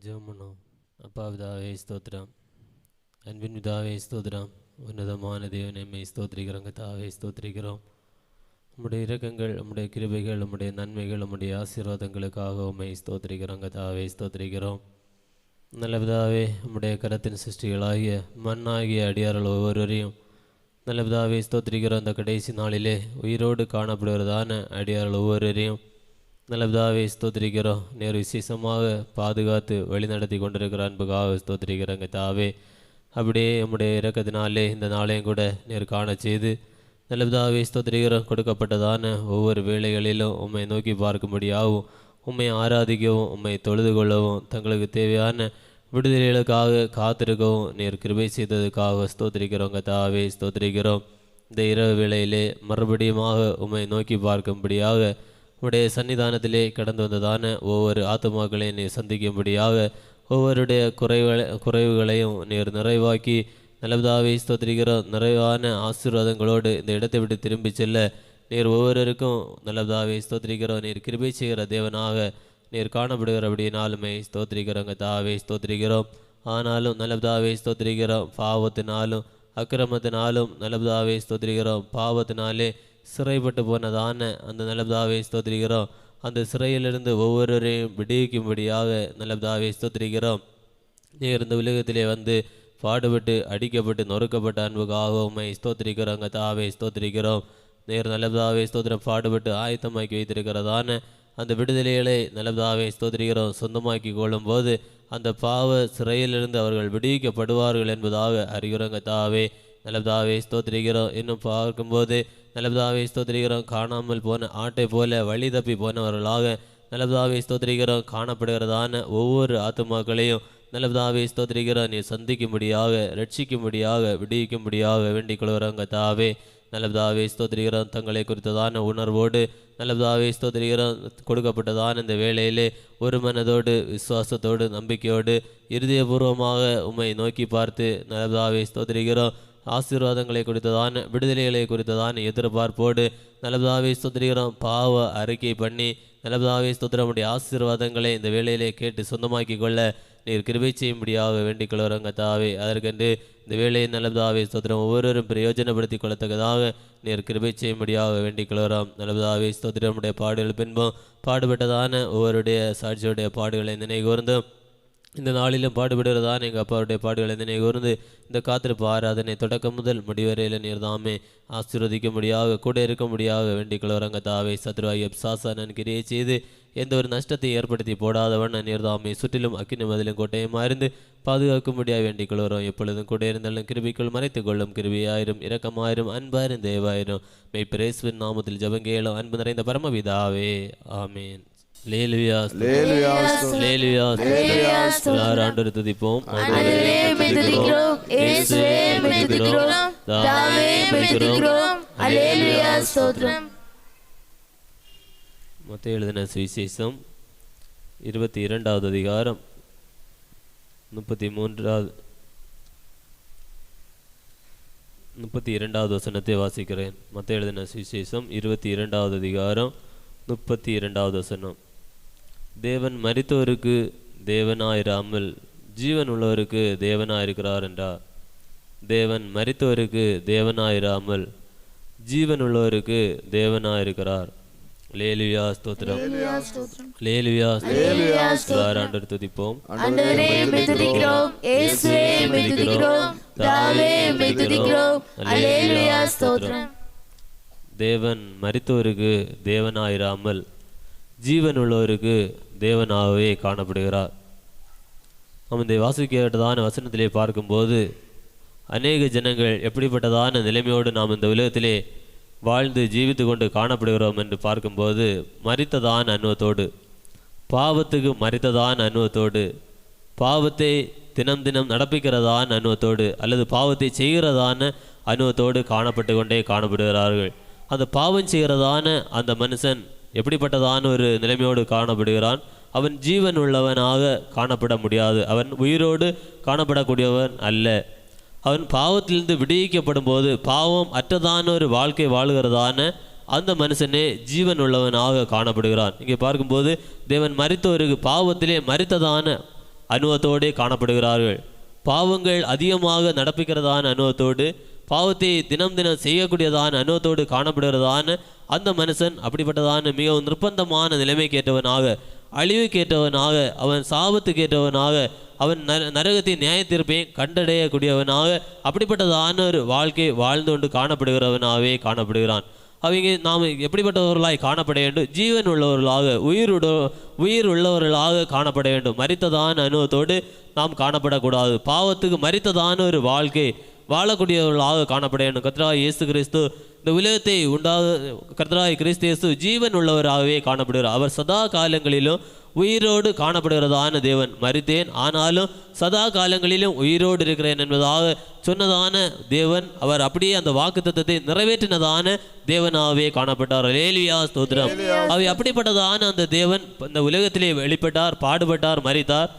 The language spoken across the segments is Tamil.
ஜெபம் பண்ணுவோம் அப்பா பிதாவே ஸ்தோத்திரம் அன்பின் பிதாவே ஸ்தோத்திரம் உன்னதமான தேவனை மெய் ஸ்தோத்திரிக்கிறோம் கதாவே ஸ்தோத்திரிக்கிறோம் உம்முடைய இரக்கங்கள் உம்முடைய கிருபைகள் உம்முடைய நன்மைகள் உம்முடைய ஆசீர்வாதங்களுக்காக உண்மை ஸ்தோத்திரிக்கிறோம் கதாவே ஸ்தோத்திரிக்கிறோம் நல்ல பிதாவே உம்முடைய கரத்தின் சிருஷ்டிகளாகிய மண்ணாகிய அடியார்கள் ஒவ்வொருவரையும் நல்ல பிதாவே ஸ்தோத்திரிக்கிறோம் அந்த கடைசி நாளிலே உயிரோடு காணப்படுவதான அடியார்கள் ஒவ்வொருவரையும் நல்லபிதாவே ஸ்தோத்திரிக்கிறோம். நேர் விசேஷமாக பாதுகாத்து வழிநடத்தி கொண்டிருக்கிற அன்புக்காக ஸ்தோத்திரிக்கிறோங்க தாவே அப்படியே நம்முடைய இறக்கத்தினாலே இந்த நாளையும் கூட நேர் காண செய்து நல்லபிதாவே ஸ்தோத்திரிக்கிறோம். கொடுக்கப்பட்டதான ஒவ்வொரு வேலைகளிலும் உம்மை நோக்கி பார்க்கும்படியாகவும் உண்மை ஆராதிக்கவும் உம்மை தொழுது கொள்ளவும் தங்களுக்கு தேவையான விடுதலைகளுக்காக காத்திருக்கவும் நீர் கிருபை செய்ததுக்காக ஸ்தோத்திரிக்கிறோங்க தாவே ஸ்தோத்திரிக்கிறோம். இந்த இரவு வேளையிலே மறுபடியுமாக உம்மை நோக்கி பார்க்கும்படியாக உடைய சன்னிதானத்திலே கடந்து வந்ததான ஒவ்வொரு ஆத்மாக்களையும் நீர் சந்திக்கும்படியாக ஒவ்வொருடைய குறைவ குறைவுகளையும் நீர் நிறைவாக்கி நல்லதாவே ஸ்தோத்திரிக்கிறோம் நிறைவான ஆசீர்வாதங்களோடு இந்த இடத்தை விட்டு திரும்பி செல்ல நீர் ஒவ்வொருவருக்கும் நல்லதாவே ஸ்தோத்திரிக்கிறோம் நீர் கிருபை செய்கிற தேவனாக நீர் காணப்படுகிறபடினாலுமே ஸ்தோத்திரிக்கிறோங்க தாவே ஸ்தோத்திரிக்கிறோம். ஆனாலும் நல்லதாவே ஸ்தோத்திரிக்கிறோம். பாவத்தினாலும் அக்கிரமத்தினாலும் நல்லதாவே ஸ்தோத்திரிக்கிறோம். பாவத்தினாலே சிறைப்பட்டு போனதான அந்த நலப்தாவை ஸ்தோத்திரிக்கிறோம். அந்த சிறையிலிருந்து ஒவ்வொருவரையும் விடுவிக்கும்படியாக நலப்தாவை ஸ்தோத்திரிக்கிறோம். நீர் இந்த உலகத்திலே வந்து பாடுபட்டு அடிக்கப்பட்டு நொறுக்கப்பட்ட அன்புக்காக உம்மை ஸ்தோத்திரிக்கிறோங்க தாவே ஸ்தோத்திரிக்கிறோம். நேர் நலப்தாவை ஸ்தோத்திரம் பாடுபட்டு ஆயத்தமாக்கி வைத்திருக்கிறதான அந்த விடுதலைகளை நல்லதாவே ஸ்தோத்திரிக்கிறோம். சொந்தமாக்கி கொள்ளும்போது அந்த பாவ சிறையிலிருந்து அவர்கள் விடுவிக்கப்படுவார்கள் என்பதாக அறிகிறோங்க தாவே நலப்தாவை ஸ்தோத்திரிக்கிறோம். இன்னும் பார்க்கும்போது நல்லதாவே ஸ்தோத்திரிக்கிறோம் காணாமல் போன ஆட்டை போல வழி தப்பி போனவர்களாக நல்லதாவே ஸ்தோத்திரிக்கிறோம் காணப்படுகிறதான ஒவ்வொரு ஆத்மாக்களையும் நல்லதாவே ஸ்தோத்திரிக்கிறோம் நீ சந்திக்கும்படியாக ரட்சிக்கும்படியாக விடுவிக்கும்படியாக வேண்டிக் கொள்கிறோங்க தாவே நல்லதாவே ஸ்தோத்திரிக்கிறோம் தங்களை குறித்ததான உணர்வோடு நல்லதாவே ஸ்தோத்திரிக்கிறோம் கொடுக்கப்பட்டதான இந்த வேளையிலே ஒரு மனதோடு விசுவாசத்தோடு நம்பிக்கையோடு இருதயபூர்வமாக உம்மை நோக்கி பார்த்து நல்லதாவே ஸ்தோத்திரிக்கிறோம் ஆசீர்வாதங்களை குறித்ததான விடுதலைகளை குறித்ததான எதிர்பார்ப்போடு நல்லதாவே ஸ்தோத்திரிக்கிறோம். பாவ அறிக்கை பண்ணி நல்லதாவே ஸ்தோத்திரமுடைய ஆசீர்வாதங்களை இந்த வேளையிலே கேட்டு சொந்தமாக்கி கொள்ள நீர் கிருபை செய்யும்படியாக வேண்டிக் கொள்கிறோங்க தாவே அதற்கென்று இந்த வேலையை நல்லதாவே ஸ்தோத்திரம். ஒவ்வொருவரும் பிரயோஜனப்படுத்தி கொள்ளத்தக்கதாக நீர் கிருபை செய்யும்படியாக வேண்டிக் கொள்கிறோம் நல்லதாவே ஸ்தோத்திரமுடைய பாடுகள் பின்பும் பாடுபட்டதான ஒவ்வொருடைய சாட்சியுடைய பாடுகளை நினைவு கூர்ந்தும் இந்த நாளிலும் பாடுபடுகிறதான் எங்கள் அப்பாவுடைய பாடுகளை நினைவு கூர்ந்து இந்த காத்திருப்பு ஆராதனை தொடக்கம் முதல் முடிவரையில் நீர் தாமே ஆசீர்வதிக்க முடியாத கூட இருக்க முடியாத வேண்டிக் கொள்வரங்க தாவை சத்ருவாய் சாசானன் கிரியை செய்து எந்த ஒரு நஷ்டத்தை ஏற்படுத்தி போடாதவன் நீர் தாமே. சுற்றிலும் அக்கினி மதிலும் கோட்டையுமா இருந்து பாதுகாக்கும்படியாக வேண்டிக் கொள்கிறோம் எப்பொழுதும் கூட இருந்தாலும் கிருபிக்குள் மறைத்துக் கொள்ளும் கிருபியாயிரும் இரக்கமாயிரும் அன்பாயிரும் தேவாயிரும். மெய்பிரேஸ்வின் நாமத்தில் ஜபங்கேளும் அன்பு நிறைந்த பரமவிதாவே ஆமேன். ஆண்டவரை துதிப்போம். மொத்த எழுதின சுவிசேஷம் இருபத்தி இரண்டாவது அதிகாரம் முப்பத்தி மூன்றாவது முப்பத்தி இரண்டாவது வசனத்தை வாசிக்கிறேன். மத்த எழுதின சுவிசேஷம் இருபத்தி இரண்டாவது அதிகாரம் முப்பத்தி இரண்டாவது வசனம். தேவன் மரித்தோருக்கு தேவனாயிராமல் ஜீவன் உள்ளவருக்கு தேவனாயிருக்கிறார் என்றார் தேவன் மரித்தோருக்கு தேவனாயிராமல் ஜீவன் உள்ளவருக்கு தேவனாயிருக்கிறார். லேலுயா ஸ்தோத்திரம். லேலுயா ஸ்தோத்திரம். ஆண்டவர் துதிப்போம். ஆண்டவரே, உம்மை துதிக்கிறோம். இயேசுவே, உம்மை துதிக்கிறோம். தாவே, உம்மை துதிக்கிறோம். அல்லேலூயா, ஸ்தோத்திரம். தேவன் மரித்தோருக்கு தேவனாயிராமல் ஜீவன் உள்ளவருக்கு தேவனாகவே காணப்படுகிறார். நாம் இந்த வாசிக்கப்பட்டதான வசனத்திலே பார்க்கும்போது அநேக ஜனங்கள் எப்படிப்பட்டதான நிலைமையோடு நாம் இந்த உலகத்திலே வாழ்ந்து ஜீவித்து கொண்டு காணப்படுகிறோம் என்று பார்க்கும்போது மறித்ததான அனுபவத்தோடு பாவத்துக்கு மறித்ததான அனுபவத்தோடு பாவத்தை தினம் தினம் நடப்பிக்கிறதான அனுபவத்தோடு அல்லது பாவத்தை செய்கிறதான அனுபவத்தோடு காணப்பட்டு கொண்டே காணப்படுகிறார்கள். அந்த பாவம் செய்கிறதான அந்த மனுஷன் எப்படிப்பட்டதான ஒரு நிலைமையோடு காணப்படுகிறான்? அவன் ஜீவன் உள்ளவனாக காணப்பட முடியாது. அவன் உயிரோடு காணப்படக்கூடியவன் அல்ல. அவன் பாவத்திலிருந்து விடுவிக்கப்படும் போது பாவம் அற்றதான ஒரு வாழ்க்கை வாழுகிறதான அந்த மனுஷனே ஜீவன் உள்ளவனாக காணப்படுகிறான். இங்கே பார்க்கும்போது தேவன் மரித்தவருக்கு பாவத்திலே மறித்ததான அனுபவத்தோடே காணப்படுகிறார்கள். பாவங்கள் அதிகமாக நடப்பிக்கிறதான அனுபவத்தோடு பாவத்தை தினம் தினம் செய்யக்கூடியதான அனுபவத்தோடு காணப்படுகிறதான அந்த மனுஷன் அப்படிப்பட்டதான மிகவும் நிர்பந்தமான நிலைமைக்கேற்றவனாக அழிவுக்கேற்றவனாக அவன் சாபத்துக்கேற்றவனாக அவன் நர நரகத்தின் நியாயத்தீர்ப்பையும் கண்டடையக்கூடியவனாக அப்படிப்பட்டதான ஒரு வாழ்க்கை வாழ்ந்து கொண்டு காணப்படுகிறவனாகவே காணப்படுகிறான். அவங்க நாம் எப்படிப்பட்டவர்களாய் காணப்பட வேண்டும்? ஜீவன் உள்ளவர்களாக உயிருட உயிர் உள்ளவர்களாக காணப்பட வேண்டும். மறித்ததான அனுபவத்தோடு நாம் காணப்படக்கூடாது. பாவத்துக்கு மறித்ததான ஒரு வாழ்க்கை வாழக்கூடியவர்களாக காணப்பட வேண்டும். கத்ராய் இயேசு கிறிஸ்து இந்த உலகத்தை உண்டாக கர்த்தராய் கிறிஸ்து இயேசு ஜீவன் உள்ளவராகவே காணப்படுகிறார். அவர் சதா காலங்களிலும் உயிரோடு காணப்படுகிறதான தேவன். மறித்தேன் ஆனாலும் சதா காலங்களிலும் உயிரோடு இருக்கிறேன் என்பதாக சொன்னதான தேவன் அவர் அப்படியே அந்த வாக்குத்தத்தத்தை நிறைவேற்றினதான தேவனாகவே காணப்பட்டார் லேலியா ஸ்தோத்திரம். அவை அப்படிப்பட்டதான அந்த தேவன் இந்த உலகத்திலே வெளிப்பட்டார் பாடுபட்டார் மறித்தார்.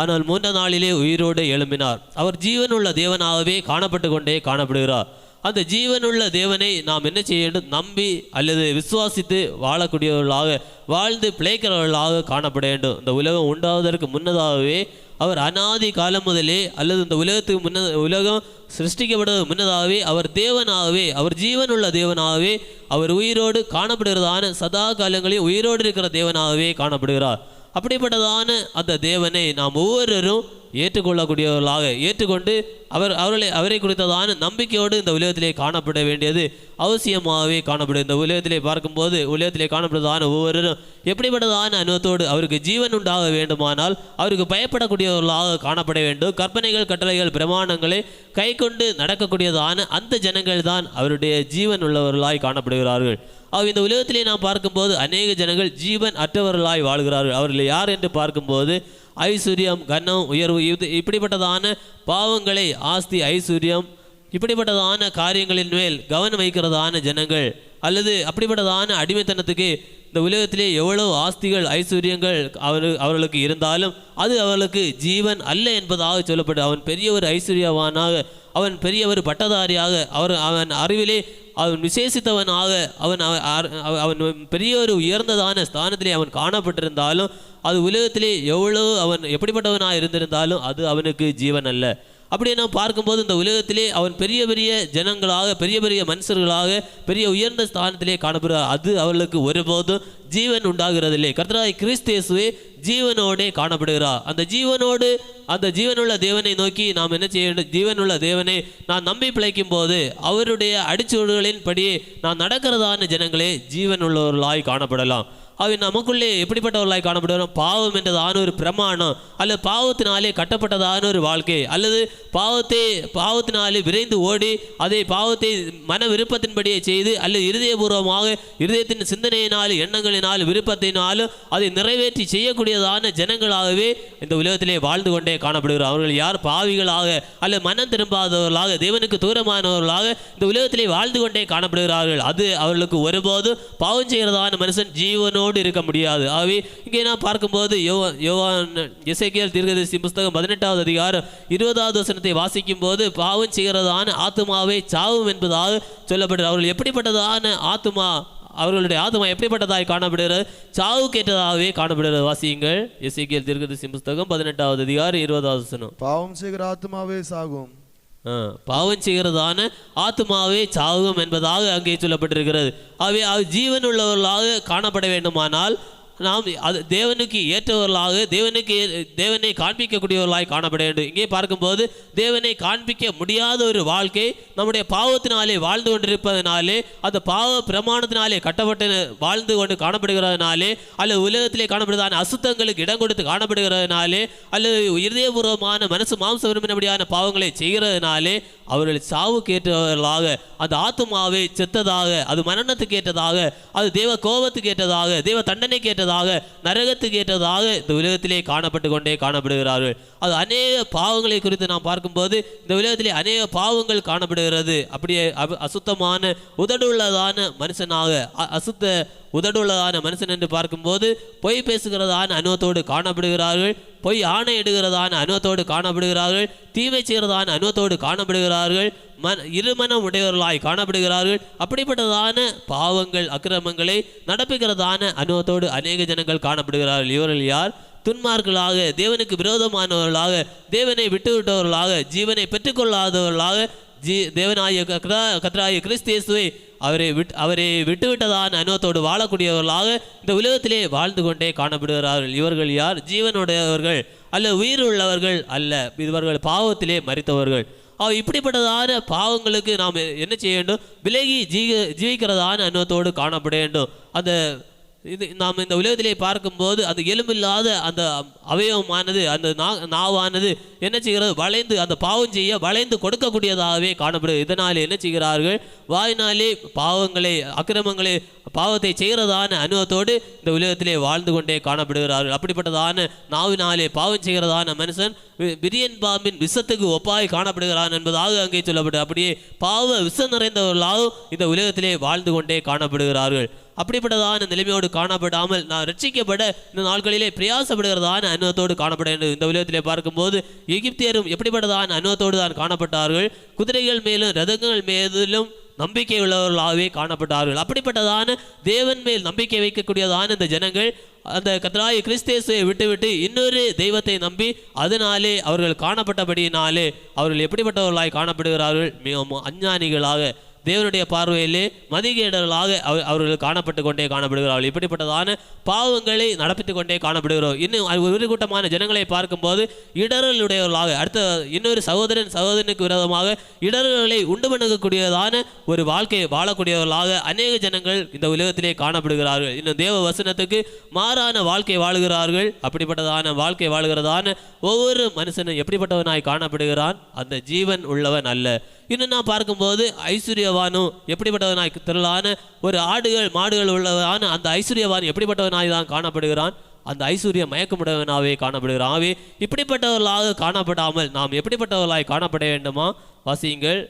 ஆனால் மூன்ற நாளிலே உயிரோடு எழும்பினார். அவர் ஜீவனுள்ள தேவனாகவே காணப்பட்டு கொண்டே காணப்படுகிறார். அந்த ஜீவனுள்ள தேவனை நாம் என்ன செய்ய வேண்டும்? நம்பி அல்லது விசுவாசித்து வாழக்கூடியவர்களாக வாழ்ந்து பிழைக்கிறவர்களாக காணப்பட வேண்டும். இந்த உலகம் உண்டாவதற்கு முன்னதாகவே அவர் அனாதி காலம் முதலே அல்லது இந்த உலகத்துக்கு முன்ன உலகம் சிருஷ்டிக்கப்படுவது முன்னதாகவே அவர் தேவனாகவே அவர் ஜீவனுள்ள தேவனாகவே அவர் உயிரோடு காணப்படுகிறதான சதா காலங்களில் உயிரோடு இருக்கிற தேவனாகவே காணப்படுகிறார். அப்படிப்பட்டதான அந்த தேவனை நாம் ஒவ்வொருவரும் ஏற்றுக்கொள்ளக்கூடியவர்களாக ஏற்றுக்கொண்டு அவர் அவர்களை அவரை குறித்ததான நம்பிக்கையோடு இந்த உலகத்திலே காணப்பட வேண்டியது அவசியமாகவே காணப்படும். இந்த உலகத்திலே பார்க்கும்போது உலகத்திலே காணப்படுவதான ஒவ்வொருவரும் எப்படிப்பட்டதான அனுபவத்தோடு அவருக்கு ஜீவன் உண்டாக வேண்டுமானால் அவருக்கு பயப்படக்கூடியவர்களாக காணப்பட வேண்டும். கற்பனைகள் கட்டளைகள் பிரமாணங்களை கை கொண்டு நடக்கக்கூடியதான அந்த ஜனங்கள் தான் அவருடைய ஜீவன் உள்ளவர்களாய் காணப்படுகிறார்கள். அவ் இந்த உலகத்திலே நாம் பார்க்கும்போது அநேக ஜனங்கள் ஜீவன் அற்றவர்களாய் வாழ்கிறார்கள். அவர்கள் யார் என்று பார்க்கும்போது ஐஸ்வர்யம் கன்னம் உயர்வு இது இப்படிப்பட்டதான பாவங்களை ஆஸ்தி ஐஸ்வர்யம் இப்படிப்பட்டதான காரியங்களின் மேல் கவனம் வைக்கிறதான ஜனங்கள் அல்லது அப்படிப்பட்டதான அடிமைத்தனத்துக்கு இந்த உலகத்திலே எவ்வளவு ஆஸ்திகள் ஐஸ்வர்யங்கள் அவர் அவர்களுக்கு இருந்தாலும் அது அவர்களுக்கு ஜீவன் அல்ல என்பதாக சொல்லப்பட்டு அவன் பெரிய ஒரு ஐஸ்வர்யவானாக அவன் பெரிய ஒரு பட்டதாரியாக அவர் அவன் அறிவிலே அவன் விசேஷித்தவனாக அவன் அவ- அவ- அவன் பெரிய ஒரு உயர்ந்ததான ஸ்தானத்திலே அவன் காணப்பட்டிருந்தாலும் அது உலகத்திலே எவ்வளவு அவன் எப்படிப்பட்டவனாக இருந்திருந்தாலும் அது அவனுக்கு ஜீவன் அல்ல. அப்படி நாம் பார்க்கும்போது இந்த உலகத்திலே அவன் பெரிய பெரிய ஜனங்களாக பெரிய பெரிய மனுஷர்களாக பெரிய உயர்ந்த ஸ்தானத்திலே காணப்படுகிறார் அது அவர்களுக்கு ஒருபோதும் ஜீவன் உண்டாகிறதில்லை. கர்த்தராய் கிறிஸ்தேசுவே ஜீவனோடே காணப்படுகிறார். அந்த ஜீவனோடு அந்த ஜீவனுள்ள தேவனை நோக்கி நாம் என்ன செய்ய வேண்டும்? ஜீவனுள்ள தேவனை நான் நம்பி பிழைக்கும் போது அவருடைய அடிச்சுவடுகளின்படி நான் நடக்கிறதான ஜனங்களே ஜீவனுள்ளவர்களாய் காணப்படலாம். அவை நமக்குள்ளே எப்படிப்பட்டவர்களாய் காணப்படுகிறோம்? பாவம் என்றதான ஒரு பிரமாணம். அல்லது பாவத்தினாலே கட்டப்பட்டதான ஒரு வாழ்க்கை. அல்லது பாவத்தை பாவத்தினாலே விரைந்து ஓடி அதை பாவத்தை மன விருப்பத்தின்படியே செய்து அல்லது இருதயபூர்வமாக இருதயத்தின் சிந்தனையினாலும் எண்ணங்களினாலும் விருப்பத்தினாலும் அதை நிறைவேற்றி செய்யக்கூடியதான ஜனங்களாகவே இந்த உலகத்திலே வாழ்ந்து கொண்டே காணப்படுகிறார் அவர்கள் யார்? பாவிகளாக அல்லது மனம் திரும்பாதவர்களாக தேவனுக்கு தூரமானவர்களாக இந்த உலகத்திலே வாழ்ந்து கொண்டே காணப்படுகிறார்கள். அது அவர்களுக்கு ஒருபோதும் பாவம் செய்கிறதான மனுஷன் ஜீவனோடு இருக்க முடியாது. ஆகவே இங்கே நான் பார்க்கும்போது யோவா யோவான் இசைக்கியல் தீர்க்கதரிசி புஸ்தகம் பதினெட்டாவது அதிகாரம் இருபதாவது வசனத்தை வாசிக்கும் போது பாவம் செய்கிறதான ஆத்மாவை சாவும் என்பதாக சொல்லப்படுகிறது. அவர்கள் எப்படிப்பட்டதான ஆத்துமா அவர்களுடைய ஆத்மா எப்படிப்பட்டதாய் காணப்படுகிறது? சாவு கேட்டதாகவே காணப்படுகிறது. வாசியுங்கள். இசைக்கியல் தீர்க்கதரிசி புஸ்தகம் பதினெட்டாவது அதிகாரம் இருபதாவது வசனம். பாவம் செய்கிற ஆத்மாவே சாகும். பாவம் செய்கிறதான ஆத்மாவே சாகும் என்பதாக அங்கே சொல்லப்பட்டிருக்கிறது. அவை ஜீவன் உள்ளவர்களாக காணப்பட வேண்டுமானால் நாம் அது தேவனுக்கு ஏற்றவர்களாக தேவனுக்கு தேவனை காண்பிக்கக்கூடியவர்களாய் காணப்பட வேண்டும். இங்கே பார்க்கும்போது தேவனை காண்பிக்க முடியாத ஒரு வாழ்க்கை நம்முடைய பாவத்தினாலே வாழ்ந்து கொண்டிருப்பதனாலே அந்த பாவ பிரமாணத்தினாலே கட்டப்பட்டு வாழ்ந்து கொண்டு காணப்படுகிறதுனாலே அல்லது உலகத்திலே காணப்படுவதான அசுத்தங்களுக்கு இடம் கொடுத்து காணப்படுகிறதுனாலே அல்லது இருதயபூர்வமான மனசு மாம்ச விரும்பினபடியான பாவங்களை செய்கிறதுனாலே அவர்கள் சாவுக்கு ஏற்றவர்களாக அந்த ஆத்துமாவை செத்ததாக அது மரணத்துக்கு ஏற்றதாக அது தேவ கோபத்துக்கு ஏற்றதாக தேவ தண்டனைக்கு ஏற்றதாக நரகத்துக்கு ஏற்றதாக இந்த உலகத்திலே காணப்பட்டு கொண்டே காணப்படுகிறார்கள். அது அநேக பாவங்களை குறித்து நாம் பார்க்கும்போது இந்த உலகத்திலே அநேக பாவங்கள் காணப்படுகிறது. அப்படியே அசுத்தமான உதடுள்ளதான மனுஷனாக அ- அசுத்த உதடுள்ளதான மனுஷன் என்று பார்க்கும்போது பொய் பேசுகிறதான அனுபவத்தோடு காணப்படுகிறார்கள். பொய் ஆணையிடுகிறதான அனுபவத்தோடு காணப்படுகிறார்கள். தீமை செய்கிறதான அனுபவத்தோடு காணப்படுகிறார்கள். இருமனம் உடையவர்களாய் காணப்படுகிறார்கள். அப்படிப்பட்டதான பாவங்கள் அக்கிரமங்களை நடப்புகிறதான அனுபவத்தோடு அநேக ஜனங்கள் காணப்படுகிறார்கள். இவர்கள் யார்? துன்மார்களாக தேவனுக்கு விரோதமானவர்களாக தேவனை விட்டுவிட்டவர்களாக ஜீவனை பெற்றுக்கொள்ளாதவர்களாக ஜீ தேவனாய கத்ராய கிறிஸ்தியேசுவை அவரை விட் அவரை விட்டுவிட்டதான அனுபவத்தோடு வாழக்கூடியவர்களாக இந்த உலகத்திலே வாழ்ந்து கொண்டே காணப்படுகிறார்கள். இவர்கள் யார்? ஜீவனுடையவர்கள் அல்ல உயிர் உள்ளவர்கள் அல்ல. இவர்கள் பாவத்திலே மறித்தவர்கள் இப்படிப்பட்டதான பாவங்களுக்கு நாம் என்ன செய்ய வேண்டும்? விலகி ஜீ ஜீவிக்கிறதான அனுபவத்தோடு காணப்பட வேண்டும். அந்த இது நாம் இந்த உலகத்திலே பார்க்கும்போது அந்த எலும்பில்லாத அந்த அவயவமானது அந்த நா நாவானது என்ன செய்கிறது? வளைந்து அந்த பாவம் செய்ய வளைந்து கொடுக்கக்கூடியதாகவே காணப்படுது இதனால் என்ன செய்கிறார்கள்? வாயினாலே பாவங்களை அக்கிரமங்களை பாவத்தை செய்கிறதான அனுபவத்தோடு இந்த உலகத்திலே வாழ்ந்து கொண்டே காணப்படுகிறார்கள். அப்படிப்பட்டதான நாவினாலே பாவம் செய்கிறதான மனுஷன் வி- பாம்பின் விஷத்துக்கு ஒப்பாய் காணப்படுகிறான் என்பதாக அங்கே சொல்லப்பட்டு அப்படியே பாவ விஷம் நிறைந்தவர்களாகவும் இந்த உலகத்திலே வாழ்ந்து கொண்டே காணப்படுகிறார்கள். அப்படிப்பட்டதான நிலைமையோடு காணப்படாமல் நான் ரட்சிக்கப்பட இந்த நாட்களிலே பிரயாசப்படுகிறதான அனுபவத்தோடு காணப்பட வேண்டும் இந்த உலகத்திலே பார்க்கும்போது எகிப்தியரும் எப்படிப்பட்டதான அனுபவத்தோடு தான் காணப்பட்டார்கள். குதிரைகள் மேலும் ரதங்கள் மேலும் நம்பிக்கை உள்ளவர்களாகவே காணப்பட்டார்கள். அப்படிப்பட்டதான தேவன் மேல் நம்பிக்கை வைக்கக்கூடியதான இந்த ஜனங்கள் அந்த கத்தராய கிறிஸ்தேசுவை விட்டுவிட்டு இன்னொரு தெய்வத்தை நம்பி அதனாலே அவர்கள் காணப்பட்டபடியினாலே அவர்கள் எப்படிப்பட்டவர்களாய் காணப்படுகிறார்கள்? மிகவும் அஞ்ஞானிகளாக தேவனுடைய பார்வையிலே மதிகேடர்களாக அவர்கள் காணப்பட்டு கொண்டே காணப்படுகிறார்கள். இப்படிப்பட்டதான பாவங்களை நடப்பித்து கொண்டே காணப்படுகிறோம். இன்னும் ஒரு கூட்டமான ஜனங்களை பார்க்கும்போது இடர்களுடையவர்களாக அடுத்த இன்னொரு சகோதரன் சகோதரனுக்கு விரோதமாக இடர்களை உண்டு பண்ணக்கூடியதான ஒரு வாழ்க்கையை வாழக்கூடியவர்களாக அநேக ஜனங்கள் இந்த உலகத்திலே காணப்படுகிறார்கள். இன்னும் தேவ வசனத்துக்கு மாறான வாழ்க்கை வாழுகிறார்கள். அப்படிப்பட்டதான வாழ்க்கை வாழுகிறதான ஒவ்வொரு மனுஷனும் எப்படிப்பட்டவனாய் காணப்படுகிறான்? அந்த ஜீவன் உள்ளவன் அல்ல. இன்னும் நான் பார்க்கும்போது ஐஸ்வர்யவானும் எப்படிப்பட்டவனாய் திரளான ஒரு ஆடுகள் மாடுகள் உள்ளவனான அந்த ஐஸ்வர்யவான் எப்படிப்பட்டவனாய் தான் காணப்படுகிறான்? அந்த ஐஸ்வர்ய மயக்கமுடையவனாகவே காணப்படுகிறான். ஆகவே இப்படிப்பட்டவர்களாக காணப்படாமல் நாம் எப்படிப்பட்டவர்களாய் காணப்பட வேண்டுமா? வாசியுங்கள்.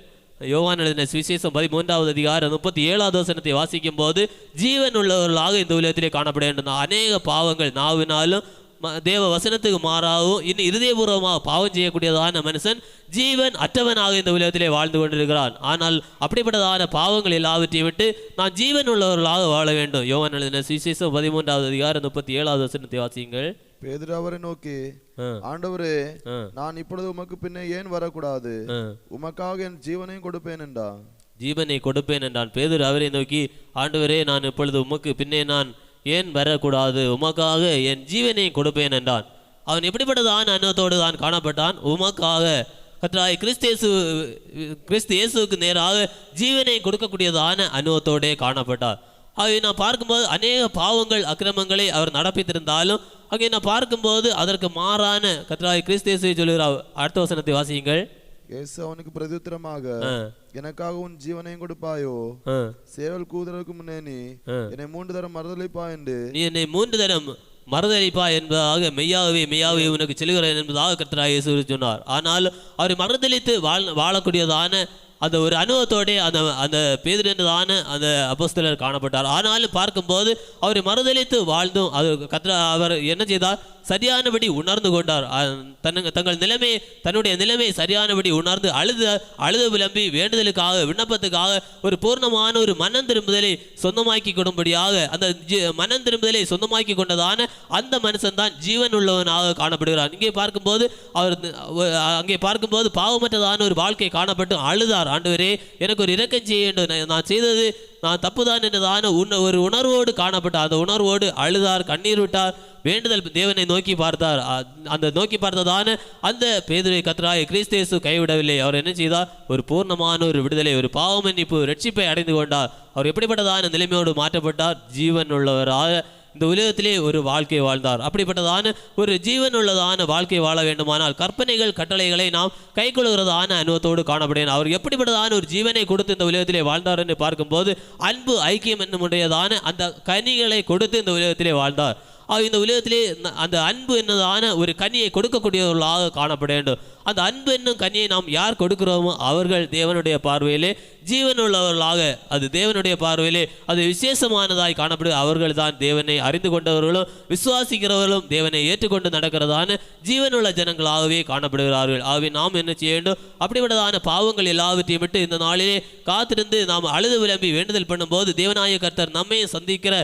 யோவான் எழுதின சுவிசேஷம் பதிமூன்றாவது அதிகாரம் முப்பத்தி ஏழாவது வசனத்தை வாசிக்கும் போது ஜீவன் உள்ளவர்களாக இந்த உலகத்திலே காணப்பட வேண்டும். அநேக பாவங்கள் நாவினாலும் தேவ வசனத்துக்கு மாறாகவும் இன்னும் இருதயபூர்வமாக பாவம் செய்யக்கூடியதான மனுஷன் ஜீவன் அற்றவனாக இந்த உலகத்திலே வாழ்ந்து கொண்டிருக்கிறான். ஆனால் அப்படிப்பட்டதான பாவங்கள் எல்லாவற்றையும் விட்டு நான் ஜீவன் உள்ளவர்களாக வாழ வேண்டும். யோவான் எழுதின சுவிசேஷம் பதிமூன்றாவது அதிகாரம் முப்பத்தி ஏழாவது வசனத்தை வாசியுங்கள். பேதுரு அவரை நோக்கி ஆண்டவரே நான் இப்பொழுது உமக்கு பின்னே ஏன் வரக்கூடாது. உமக்காக என் ஜீவனையும் கொடுப்பேன் என்றா ஜீவனை கொடுப்பேன் என்றான். பேதுரு அவரை நோக்கி ஆண்டவரே நான் இப்பொழுது உமக்கு பின்னே நான் ஏன் வரக்கூடாது? உமக்காக என் ஜீவனை கொடுப்பேன் என்றான். அவன் எப்படிப்பட்டதான் அனுபவத்தோடு தான் காணப்பட்டான்? உமக்காக. கர்த்தராகிய கிறிஸ்தேசு கிறிஸ்து இயேசுவுக்கு நேராக ஜீவனை கொடுக்கக்கூடியதான அனுபவத்தோடே காணப்பட்டார். அவை நான் பார்க்கும்போது அநேக பாவங்கள் அக்கிரமங்களை அவர் நடப்பித்திருந்தாலும் அங்கே நான் பார்க்கும்போது அதற்கு மாறான கத்ராய் கிறிஸ்தேசுவை சொல்கிறார் அடுத்த வசனத்தை வாசியுங்கள். இயேசு அவனுக்கு பிரதித்திரமாக எனக்காக உன் ஜீவனையும் கொடுப்பாயோ? சேவல் கூதலுக்கு முன்னே நீ. என்னை மூன்று தரம் மறுதளிப்பா என்று நீ என்னை மூன்று தரம் மறுதளிப்பா என்பதாக மெய்யாகவே மெய்யாகவே உனக்கு செல்கிறேன் என்பதாக கர்த்தராக இயேசு சொன்னார். ஆனால் அவரை மறுதளித்து வாழ் வாழக்கூடியதான அந்த ஒரு அனுபவத்தோடே அந்த அந்த பேதிரதான அந்த அப்போஸ்தலர் காணப்பட்டார். ஆனாலும் பார்க்கும்போது அவரை மறுதளித்து வாழ்ந்தும் அது கத்ரா அவர் என்ன செய்தார்? சரியானபடி உணர்ந்து கொண்டார். அ- தன்னுங்க தங்கள் நிலைமை தன்னுடைய நிலைமை சரியானபடி உணர்ந்து அழுது அழுது விளம்பி வேண்டுதலுக்காக விண்ணப்பத்துக்காக ஒரு பூர்ணமான ஒரு மனம் திரும்புதலை சொந்தமாக்கி கொடும்படியாக அந்த ஜீ- மனம் திரும்புதலை சொந்தமாக்கி கொண்டதான அந்த மனுஷன் தான் ஜீவன் உள்ளவனாக காணப்படுகிறார் இங்கே பார்க்கும்போது அவர் அங்கே பார்க்கும்போது பாவமற்றதான ஒரு வாழ்க்கை காணப்பட்டு அழுதார். ஆண்டவரே எனக்கு ஒரு இரக்கம் செய்ய வேண்டும். நான் செய்தது நான் தப்புதான் என்றதான உன்ன ஒரு உணர்வோடு காணப்பட்டார். அந்த உணர்வோடு அழுதார் கண்ணீர் விட்டார். வேண்டுதல் தேவனை நோக்கி பார்த்தார். அந்த நோக்கி பார்த்ததான அந்த பேதுரை கத்ராய கிறிஸ்தேசு கைவிடவில்லை. அவர் என்ன செய்தார்? ஒரு பூர்ணமான ஒரு விடுதலை ஒரு பாவமன்னிப்பு ரட்சிப்பை அடைந்து கொண்டார். அவர் எப்படிப்பட்டதான நிலைமையோடு மாற்றப்பட்டார்? ஜீவன் உள்ளவராக இந்த உலகத்திலே ஒரு வாழ்க்கை வாழ்ந்தார். அப்படிப்பட்டதான ஒரு ஜீவன் உள்ளதான வாழ்க்கை வாழ வேண்டுமானால் கற்பனைகள் கட்டளைகளை நாம் கைக்கொள்கிறதான அனுபவத்தோடு காணப்படேன். அவர் எப்படிப்பட்டதான ஒரு ஜீவனை கொடுத்து இந்த உலகத்திலே வாழ்ந்தார் என்று பார்க்கும்போது அன்பு ஐக்கியம் என்னுடையதான அந்த கனிகளை கொடுத்து இந்த உலகத்திலே வாழ்ந்தார். இந்த உலகத்திலே அந்த அன்பு என்னதான ஒரு கனியை கொடுக்கக்கூடியவர்களாக காணப்பட வேண்டும். அந்த அன்பு என்னும் கனியை நாம் யார் கொடுக்கிறோமோ அவர்கள் தேவனுடைய பார்வையிலே ஜீவனுள்ளவர்களாக அது தேவனுடைய பார்வையிலே அது விசேஷமானதாய் காணப்படும் அவர்கள் தான் தேவனை அறிந்து கொண்டவர்களும் விசுவாசிக்கிறவர்களும் தேவனை ஏற்றுக்கொண்டு நடக்கிறதான ஜீவனுள்ள ஜனங்களாகவே காணப்படுகிறார்கள். ஆகவே நாம் என்ன செய்ய வேண்டும்? அப்படிப்பட்டதான பாவங்கள் எல்லாவற்றையும் விட்டு இந்த நாளிலே காத்திருந்து நாம் அழுது விளம்பி வேண்டுதல் பண்ணும்போது தேவநாய கர்த்தர் நம்மையும் சந்திக்கிற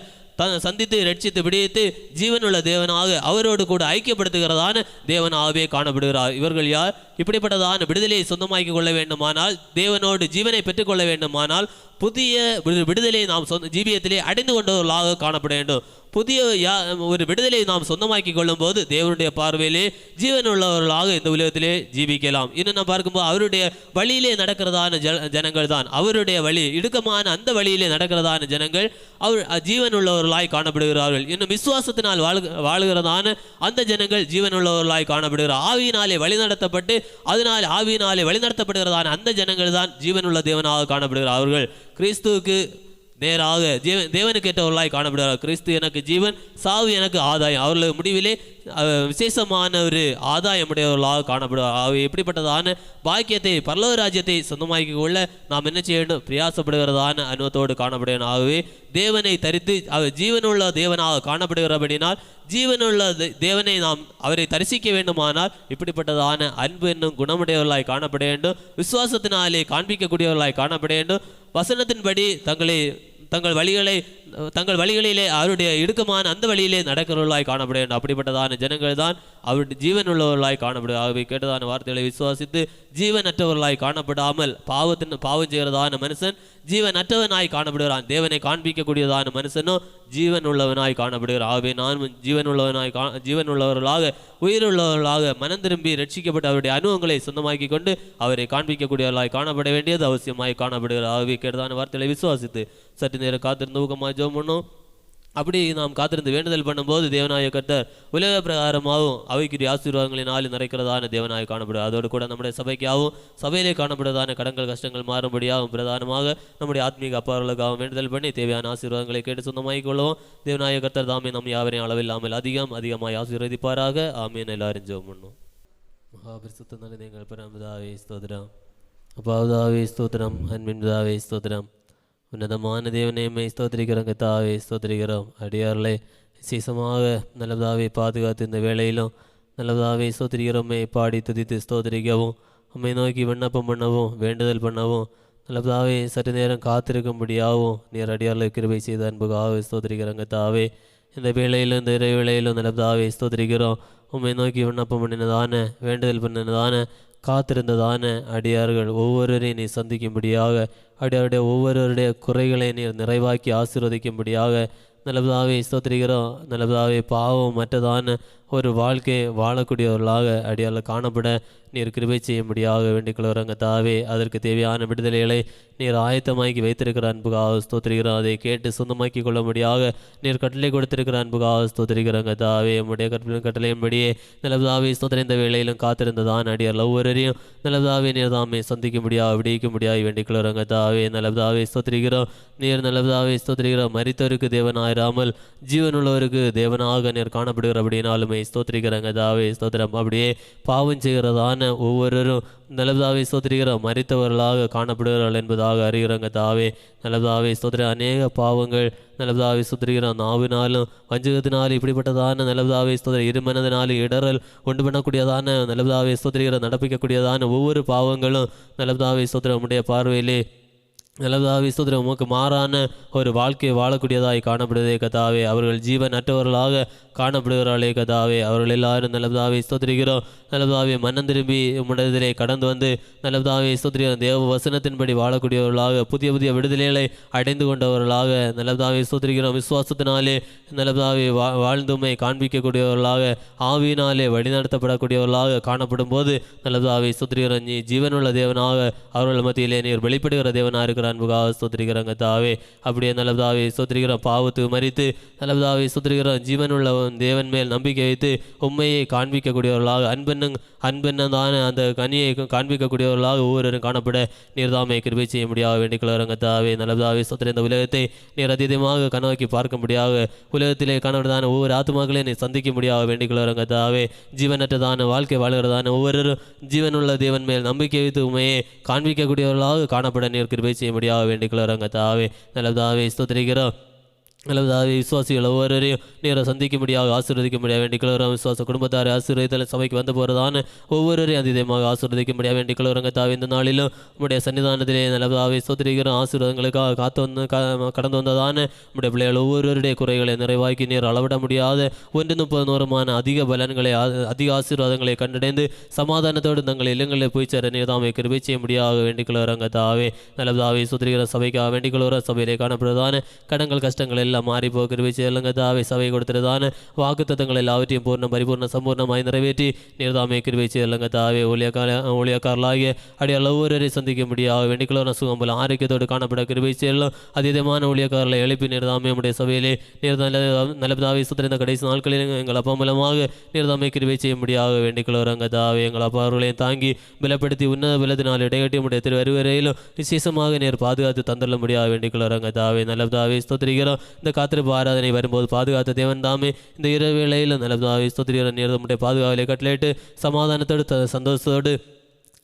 சந்தித்து ரட்சித்து விடுவித்து ஜீவனுள்ள தேவனாக அவரோடு கூட ஐக்கியப்படுத்துகிறதான தேவனாகவே காணப்படுகிறார். இவர்கள் யார்? இப்படிப்பட்டதான விடுதலையை சொந்தமாக்கி கொள்ள வேண்டுமானால் தேவனோடு ஜீவனை பெற்றுக்கொள்ள வேண்டுமானால் புதிய விடு- நாம் சொந்த ஜீவியத்திலே அடைந்து கொண்டவர்களாக காணப்பட வேண்டும். புதிய யா ஒரு விடுதலையை நாம் சொந்தமாக்கி கொள்ளும் போது தேவனுடைய பார்வையிலே ஜீவனுள்ளவர்களாக இந்த உலகத்திலே ஜீவிக்கலாம். இன்னும் நாம் பார்க்கும்போது அவருடைய வழியிலே நடக்கிறதான ஜனங்கள் தான் அவருடைய வழி இடுக்கமான அந்த வழியிலே நடக்கிறதான ஜனங்கள் அவர் ஜீவன் ஜீவனுள்ளவர்களாய் காணப்படுகிறார்கள். இன்னும் விசுவாசத்தினால் வாழ் வாழ்கிறதான அந்த ஜனங்கள் ஜீவனுள்ளவர்களாய் காணப்படுகிறார். ஆவியினாலே வழிநடத்தப்பட்டு அதனால் ஆவியினாலே வழிநடத்தப்படுகிறதான அந்த ஜனங்கள் தான் ஜீவனுள்ள தேவனாக காணப்படுகிறார் அவர்கள் கிறிஸ்துவுக்கு நேராக தேவன் தேவனுக்கு ஏற்றவர்களாய் காணப்படுகிறார். கிறிஸ்து எனக்கு ஜீவன் சாவு எனக்கு ஆதாயம். அவர்கள் முடிவிலே விசேஷமான ஒரு ஆதாயம் உடையவர்களாக காணப்படுவார். ஆகவே எப்படிப்பட்டதான பாக்கியத்தை பல்லவ ராஜ்யத்தை சொந்தமாக்கிக் கொள்ள நாம் என்ன செய்ய வேண்டும்? பிரயாசப்படுகிறதான அனுபவத்தோடு காணப்பட வேண்டும் ஆகவே தேவனை தரித்து அவர் ஜீவனுள்ள தேவனாக காணப்படுகிறபடினால் ஜீவனுள்ள தேவனை நாம் அவரை தரிசிக்க வேண்டுமானால் இப்படிப்பட்டதான அன்பு என்னும் குணமுடையவர்களாய் காணப்பட வேண்டும். விசுவாசத்தினாலே காண்பிக்கக்கூடியவர்களாய் காணப்பட வேண்டும். வசனத்தின்படி தங்களை தங்கள் வழிகளை தங்கள் வழிகளிலே அவருடைய இடுக்கமான அந்த வழியிலே நடக்கிறவர்களாய் காணப்பட வேண்டும் அப்படிப்பட்டதான ஜனங்கள் தான் அவருடைய ஜீவனுள்ளவர்களாய் காணப்படும் ஆகவே கேட்டதான வார்த்தைகளை விசுவாசித்து ஜீவனற்றவர்களாய் காணப்படாமல் பாவத்தின் பாவம் செய்கிறதான மனுஷன் ஜீவனற்றவனாய் காணப்படுகிறான். தேவனை காண்பிக்கக்கூடியதான மனுஷனோ ஜீவன் உள்ளவனாய் காணப்படுகிறார். ஆகவே நான் ஜீவன் உள்ளவனாய் கா ஜீவன் உள்ளவர்களாக உயிருள்ளவர்களாக மனம் திரும்பி ரட்சிக்கப்பட்டு அவருடைய அனுபவங்களை சொந்தமாக்கி கொண்டு அவரை காண்பிக்கக்கூடியவர்களாய் காணப்பட வேண்டியது அவசியமாய் காணப்படுகிறார் ஆகவே கேட்டதான வார்த்தைகளை விசுவாசித்து சற்று நேரம் காத்திருந்து ஊக்கமாக ஜெபம் பண்ணோம். அப்படி நாம் காத்திருந்து வேண்டுதல் பண்ணும்போது தேவநாய கர்த்தர் உலக பிரகாரமாகவும் அவைக்குரிய ஆசீர்வாதங்களினால் நிறைக்கிறதான தேவனாய் காணப்படும் அதோடு கூட நம்முடைய சபைக்காகவும் சபையிலே காணப்படுவதான கடன்கள் கஷ்டங்கள் மாறும்படியாகவும் பிரதானமாக நம்முடைய ஆத்மீக அப்பாவர்களுக்காகவும் வேண்டுதல் பண்ணி தேவையான ஆசீர்வாதங்களை கேட்டு சொந்தமாக்கிக் கொள்ளவும் தேவநாய கர்த்தர் தாமே நம் யாவரையும் அளவில்லாமல் அதிகம் அதிகமாக ஆசீர்வதிப்பாராக. ஆமீன். எல்லாரும் ஜெபம் பண்ணும். மகாபரிசுத்த நல்லது எங்கள் ஸ்தோத்திரம். அப்பாவதாவே ஸ்தோத்திரம். அன்பின் ஸ்தோத்திரம். உன்னதமான தேவனையுமே ஸ்தோத்திரிக்கிறோம் கத்தாவே ஸ்தோத்திரிக்கிறோம். அடியார்களே விசேஷமாக நல்லதாவே பாதுகாத்து இந்த வேலையிலும் நல்லதாவே ஸ்தோத்திரிக்கிறோமே. பாடி துதித்து ஸ்தோத்திரிக்கவும் உம்மை நோக்கி விண்ணப்பம் பண்ணவும் வேண்டுதல் பண்ணவும் நல்லதாவே சற்று நேரம் காத்திருக்கும்படியாகவும் நீர் அடியார்களை கிருபை செய்த அன்புக்காக ஸ்தோத்திரிக்கிறோம் கத்தாவே இந்த வேளையிலும் இந்த இறை வேளையிலும் நல்லதாவே ஸ்தோத்திரிக்கிறோம். உண்மை நோக்கி விண்ணப்பம் பண்ணினதான வேண்டுதல் பண்ணினதான காத்திருந்ததான அடியார்கள் ஒவ்வொருவரையும் நீ சந்திக்கும்படியாக அடியாருடைய ஒவ்வொருவருடைய குறைகளை நீர் நிறைவாக்கி ஆசீர்வதிக்கும்படியாக நல்லதாவே ஸ்தோத்திரிக்கிறோம். நல்லதாவே பாவம் மற்றதான ஒரு வாழ்க்கையை வாழக்கூடியவர்களாக அடியாரில் காணப்பட நீர் கிருபை செய்யும்படியாக வேண்டிக் கொள்கிறோங்க தாவே அதற்கு தேவையான விடுதலைகளை நீர் ஆயத்தமாக்கி வைத்திருக்கிற அன்புக்காக ஸ்தோத்திரிக்கிறோம். அதை கேட்டு சொந்தமாக்கி கொள்ளும்படியாக நீர் கட்டளை கொடுத்திருக்கிற அன்புக்காக ஸ்தோத்திரிக்கிறோங்க தாவே. உம்முடைய கட்டளை கட்டளையின்படியே நல்லதாவே ஸ்தோத்திர இந்த வேலையிலும் காத்திருந்ததான் அடியார் ஒவ்வொருவரையும் நல்லதாவே நீர் தாமே சந்திக்கும்படியாக விடிக்கும்படியாக வேண்டிக் கொள்கிறோங்க தாவே. நல்லதாவே ஸ்தோத்திரிக்கிறோம். நீர் நல்லதாவே ஸ்தோத்திரிக்கிறோம். மரித்தவருக்கு தேவனாயிராமல் ஜீவனுள்ளவருக்கு தேவனாக நீர் காணப்படுகிறபடினாலுமே ஸ்தோத்திரிக்கிறாங்க தாவே ஸ்தோத்திரம். அப்படியே பாவம் செய்கிறதான ஒவ்வொருவரும் நல்லதாவே ஸ்தோத்திரிக்கிற மறித்தவர்களாக காணப்படுகிறார்கள் என்பதாக அறிகிறாங்க தாவே. நல்லதாவே ஸ்தோத்திர அநேக பாவங்கள் நல்லதாவே சுத்திரிக்கிற நாவினாலும் வஞ்சகத்தினாலும் இப்படிப்பட்டதான நல்லதாவே ஸ்தோத்திர இருமனதினாலும் இடரல் உண்டு பண்ணக்கூடியதான நல்லதாவே ஸ்தோத்திரிக்கிற நடப்பிக்கக்கூடியதான ஒவ்வொரு பாவங்களும் நல்லதாவே ஸ்தோத்திர பார்வையிலே நல்லதாவே ஸ்தோத்திரம். உமக்கு மாறான ஒரு வாழ்க்கையை வாழக்கூடியதாய் காணப்படுதே கதாவே அவர்கள் ஜீவன் அற்றவர்களாக காணப்படுகிறாளே கதாவே அவர்கள் எல்லாரும் நல்லதாவே ஸ்தோத்திரிக்கிறோம். நல்லதாவே மன்னன் திரும்பி உம்மிடத்திலே கடந்து வந்து நல்லதாவே ஸ்தோத்திரிக்கிறோம். தேவ வசனத்தின்படி வாழக்கூடியவர்களாக புதிய புதிய விடுதலைகளை அடைந்து கொண்டவர்களாக நல்லதாவே ஸ்தோத்திரிக்கிறோம். விசுவாசத்தினாலே நல்லதாவே வா வாழ்ந்துமை காண்பிக்கக்கூடியவர்களாக ஆவியினாலே வழிநடத்தப்படக்கூடியவர்களாக காணப்படும் போது நல்லதாவே ஸ்தோத்திரிக்கிறோம். நீ ஜீவனுள்ள தேவனாக அவர்கள் மத்தியிலே நீர் வெளிப்படுகிற தேவனாக இருக்கிறார் அன்புக்காக ஸ்தோத்திரிக்கிறாங்க தாவே. அப்படியே நல்லதாவே ஸ்தோத்திரிக்கிறோம். பாவத்து மறித்து நல்லதாவே ஸ்தோத்திரிக்கிறோம். உள்ள தேவன் மேல் நம்பிக்கை வைத்து உண்மையை காண்பிக்கக்கூடியவர்களாக அன்பென்னும் அன்பென்னதான அந்த கனியை காண்பிக்கக்கூடியவர்களாக ஒவ்வொருவரும் காணப்பட நீர்தாமை கிருபை செய்ய முடியாத வேண்டிக்கொள்கிறவங்க தாவே. நல்லதாவே ஸ்தோத்திர இந்த உலகத்தை நீர் அதிதமாக கணவாக்கி பார்க்க முடியாத உலகத்திலே காணப்படுதான ஒவ்வொரு ஆத்மாக்களையும் நீ சந்திக்க முடியாத வேண்டிக்கொள்கிறவங்க தாவே. ஜீவனற்றதான வாழ்க்கை வாழ்கிறதான ஒவ்வொரு ஜீவனுள்ள தேவன் மேல் நம்பிக்கை வைத்து உண்மையை காண்பிக்கக்கூடியவர்களாக காணப்பட நீர் கிருபை செய்ய செய்யும்படியாக வேண்டிக் கொள்கிறோங்க தாவே நல்லதாவே ஸ்தோத்திரிக்கிறோம் அல்லது விசுவாசிகள் ஒவ்வொருவரையும் நீரை சந்திக்கும்படியாக ஆசீர்வதிக்கும்படியாக வேண்டிக் கலவரம் விசுவாச குடும்பத்தாரை ஆசீர்வதித்தல் சபைக்கு வந்து போகிறதான ஒவ்வொருவரையும் அதிகமாக ஆசீர்வதிக்கும்படியாக வேண்டிக் கலவரங்க தாவி இந்த நாளிலும் நம்முடைய சன்னிதானத்திலே நல்லதாவை சோதரிக்கிற ஆசீர்வாதங்களுக்காக காத்து வந்து கடந்து வந்ததான நம்முடைய பிள்ளைகள் ஒவ்வொருவருடைய குறைகளை நிறைவாக்கி நீர் அளவிட முடியாத ஒன்று முப்பது நூறுமான அதிக பலன்களை அதிக ஆசீர்வாதங்களை கண்டடைந்து சமாதானத்தோடு தங்கள் இல்லங்களில் போய் சேர நீர் தாமை கிருபை செய்ய முடியாக வேண்டிக் கொள்கிறோங்க தாவே நல்லதாவே சோதரிக்கிற சபைக்காக வேண்டிக் கொள்கிற சபையிலே காணப்படுவதான கடங்கள் கஷ்டங்கள் எல்லாம் மாறி போக கிருபை செய்யலுங்க தாவே சபை கொடுத்திருதான வாக்கு தத்தங்கள் எல்லாவற்றையும் பூர்ண பரிபூர்ண சம்பூர்ணமாய் நிறைவேற்றி நீர் தாமே கிருபை தாவே ஊழியக்கார ஊழியக்காரலாகிய அடியால் ஒவ்வொருவரை சந்திக்க முடியாக வேண்டிக் கொள்கிற சுகம் போல ஆரோக்கியத்தோடு காணப்பட கிருபை செய்யலாம் அதீதமான ஊழியக்காரர்களை எழுப்பி நிர்தாமே நம்முடைய சபையிலே நீர்தான் நல்லதாவே சுத்திருந்த கடைசி நாட்களில் எங்கள் அப்பா மூலமாக நீர்தாமே கிருபை செய்ய முடியாக வேண்டிக் தாவே எங்கள் அப்பா அவர்களையும் தாங்கி பலப்படுத்தி உன்னத பலத்தினால் இடையட்டி நம்முடைய திருவருவரையிலும் விசேஷமாக நேர் பாதுகாத்து தந்துள்ள முடியாக வேண்டிக் கொள்கிறாங்க தாவே நல்லதாவே ஸ்தோத்திரிக்கிறோம் இந்த காத்திருப்பு ஆராதனை வரும்போது பாதுகாத்த தேவன் தாமே. இந்த இரவு வேளையில் நல்ல ஸ்தோத்திரிக்கிறோம் நீர் பாதுகாவலை கட்டளையிட்டு சமாதானத்தோடு சந்தோஷத்தோடு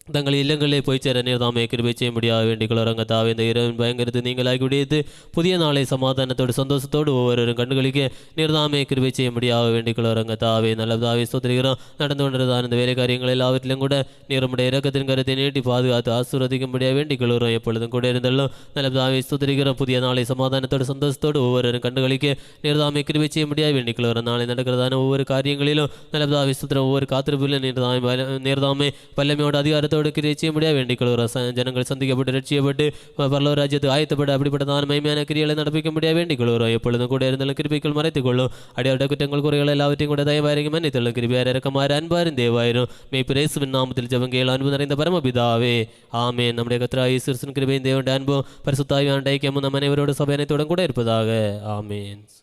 தங்கள் இல்லங்களிலே போய் சேர நீர் தாமே கிருபை செய்ய முடியாது வேண்டிக் கொள்கிறாங்க தாவே இந்த இரவின் பயங்கரத்து நீங்களாகி விடியது புதிய நாளை சமாதானத்தோடு சந்தோஷத்தோடு ஒவ்வொருவரும் கண்களுக்கு நீர் தாமே கிருபை செய்ய முடியாது வேண்டிக் கொள்கிறாங்க தாவே நல்லதாவே ஸ்தோத்திரிக்கிறோம். நடந்து கொண்டிருந்தான் இந்த வேலை காரியங்கள் எல்லாவற்றிலும் கூட நீரமுடைய நம்முடைய இறக்கத்தின் கருத்தை நீட்டி பாதுகாத்து ஆசீர்வதிக்கும்படியாக வேண்டிக் கொள்கிறோம் எப்பொழுதும் கூட இருந்தாலும் நல்லதாவே சோதரிகிறோம் புதிய நாளை சமாதானத்தோடு சந்தோஷத்தோடு ஒவ்வொருவரும் கண்களுக்கு நீர் தாமே கிருபை செய்ய முடியாது வேண்டிக் கொள்கிறோம் நாளை நடக்கிறதான ஒவ்வொரு காரியங்களிலும் நல்லதாவே சுத்திரம் ஒவ்வொரு காத்திருப்பிலும் நீர் தாமே பல- நீர் தாமே வல்லமையோட அதிகாரத்தோடு கிரியை செய்ய வேண்டிக் கொள்கிறோம் ஜனங்கள் சந்திக்கப்பட்டு ரட்சியப்பட்டு பரலோ ராஜ்யத்துக்கு ஆயத்தப்பட்டு அப்படிப்பட்டதான மைமையான கிரியைகளை நடப்பிக்க முடியாது. வேண்டிக் கொள்கிறோம் எப்பொழுதும் கூட இருந்தாலும் கிருபிக்குள் மறைத்துக் கொள்ளும் அடியாருடைய குற்றங்கள் குறைகள் எல்லாவற்றையும் கூட தயவாயிரங்க மன்னித்துள்ள கிருபியார் இறக்கமாறு அன்பாரும் தேவாயிரும். மே பிரேசுவின் நாமத்தில் ஜபங்கையில் அன்பு நிறைந்த பரமபிதாவே. ஆமே நம்முடைய கத்ரா ஈஸ்வரன் கிருபையின் தேவன் அன்பும் பரிசுத்தாவியான ஐக்கியமும் நம் அனைவரோட சபை அனைத்துடன் கூட இருப்பதாக. ஆமேன்.